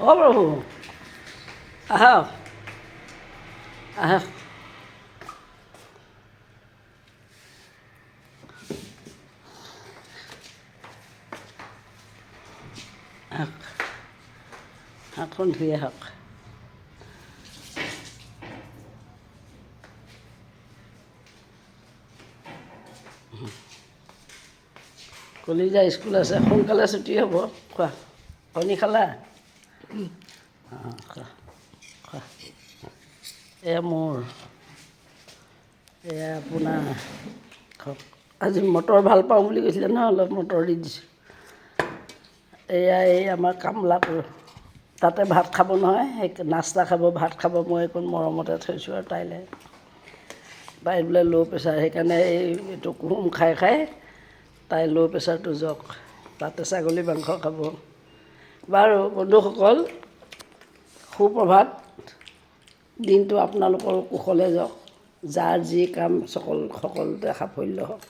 ও প্রভু আহ আহ হক এখন ধুয়ে হক কলিজা স্কুল আছে, সোনকালে ছুটি হ'ব। খোৱা। কণী খালা? এয়া মোৰ এয়া আপোনাৰ খাওক আজি মটৰ ভাল পাওঁ বুলি কৈছিলে নহয় অলপ মটৰ দি দিছোঁ এয়া এই আমাৰ কামলাটো তাতে ভাত খাব নহয় সেই নাস্তা খাব ভাত খাব মই অকণ মৰমতে থৈছোঁ আৰু তাইলৈ তাই বোলে ল' প্ৰেছাৰ সেইকাৰণে এই এইটো কুহুম খাই খাই তাই ল' প্ৰেছাৰটো যাওক তাতে ছাগলী মাংস খাব বাৰু বন্ধুসকল সুপ্ৰভাত। দিনটো আপোনালোকৰ কুশলে যাওক যাৰ যি কাম সকল সকলোতে সাফল্য হওক।